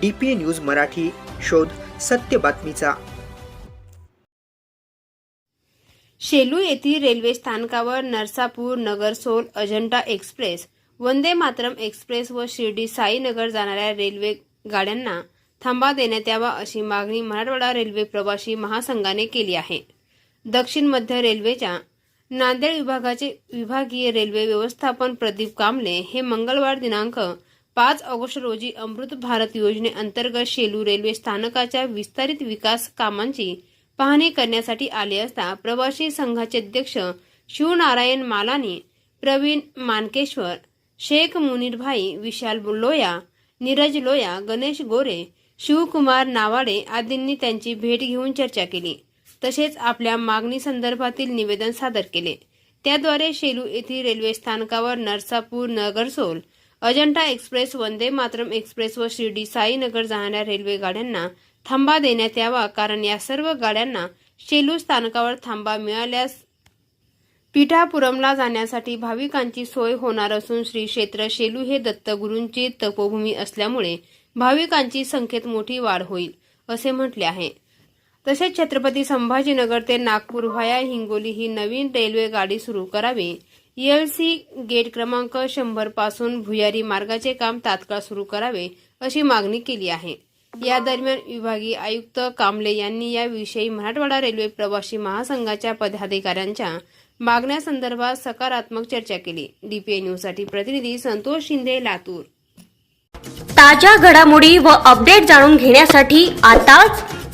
D P A news Marathi शोध सत्य बातमीचा. शेलू येथील रेल्वे स्थानकावर नरसापूर नगरसोल अजंठा एक्सप्रेस वंदे मातरम एक्सप्रेस व शिर्डी साईनगर जाणाऱ्या रेल्वे गाड्यांना थांबा देण्यात यावा अशी मागणी मराठवाडा रेल्वे प्रवासी महासंघाने केली आहे. दक्षिण मध्य रेल्वेच्या नांदेड विभागाचे विभागीय रेल्वे व्यवस्थापन प्रदीप कांबळे हे मंगळवार दिनांक पाच ऑगस्ट रोजी अमृत भारत योजनेअंतर्गत शेलू रेल्वे स्थानकाच्या विस्तारित विकास कामांची पाहणी करण्यासाठी आले असता प्रवासी संघाचे अध्यक्ष शिवनारायण मालानी प्रवीण मानकेश्वर शेख मुनीरभाई विशाल लोया नीरज लोया गणेश गोरे शिवकुमार नावाडे आदींनी त्यांची भेट घेऊन चर्चा केली. तसेच आपल्या मागणी संदर्भातील निवेदन सादर केले. त्याद्वारे शेलू येथील रेल्वे स्थानकावर नरसापूर नगरसोल अजंठा एक्सप्रेस वंदे मातरम एक्सप्रेस व शिर्डी साईनगर जाणाऱ्या रेल्वे गाड्यांना थांबा देण्यात यावा कारण या सर्व गाड्यांना शेलू स्थानकावर थांबा मिळाल्यास पिठापुरमला जाण्यासाठी भाविकांची सोय होणार असून श्री क्षेत्र शेलू हे दत्तगुरूंची तपोभूमी असल्यामुळे भाविकांची संख्येत मोठी वाढ होईल असे म्हटले आहे. तसेच छत्रपती संभाजीनगर ते नागपूर व्हाया हिंगोली ही नवीन रेल्वे गाडी सुरू करावी. ईएलसी गेट क्रमांक शंभरपासून भुयारी मार्गाचे काम तात्काळ सुरू करावे अशी मागणी केली आहे. या दरम्यान विभागीय आयुक्त कांबळे यांनी याविषयी मराठवाडा रेल्वे प्रवासी महासंघाच्या पदाधिकाऱ्यांच्या मागण्यासंदर्भात सकारात्मक चर्चा केली. डीपीए न्यूजसाठी प्रतिनिधी संतोष शिंदे लातूर. ताज्या घडामोडी व अपडेट जाणून घेण्यासाठी आताच